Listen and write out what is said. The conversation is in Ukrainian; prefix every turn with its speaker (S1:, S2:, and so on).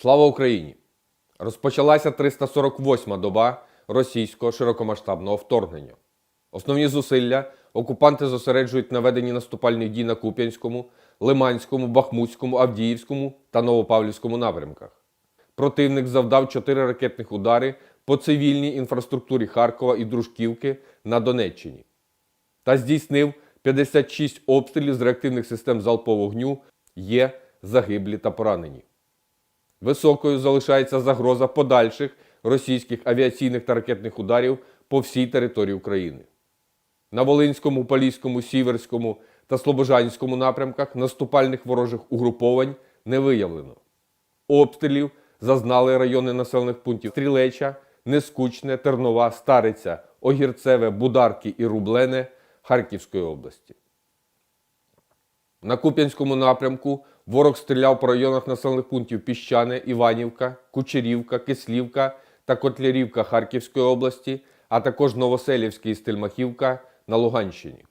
S1: Слава Україні! Розпочалася 348-ма доба російського широкомасштабного вторгнення. Основні зусилля окупанти зосереджують на веденні наступальних дій на Куп'янському, Лиманському, Бахмутському, Авдіївському та Новопавлівському напрямках. Противник завдав чотири ракетних удари по цивільній інфраструктурі Харкова і Дружківки на Донеччині та здійснив 56 обстрілів з реактивних систем залпового вогню, є загиблі та поранені. Високою залишається загроза подальших російських авіаційних та ракетних ударів по всій території України. На Волинському, Поліському, Сіверському та Слобожанському напрямках наступальних ворожих угруповань не виявлено. Обстрілів зазнали райони населених пунктів Стрілеча, Нескучне, Тернова, Стариця, Огірцеве, Бударки і Рублене Харківської області. На Куп'янському напрямку ворог стріляв по районах населених пунктів Піщане, Іванівка, Кучерівка, Кислівка та Котлярівка Харківської області, а також Новоселівський і Стельмахівка на Луганщині.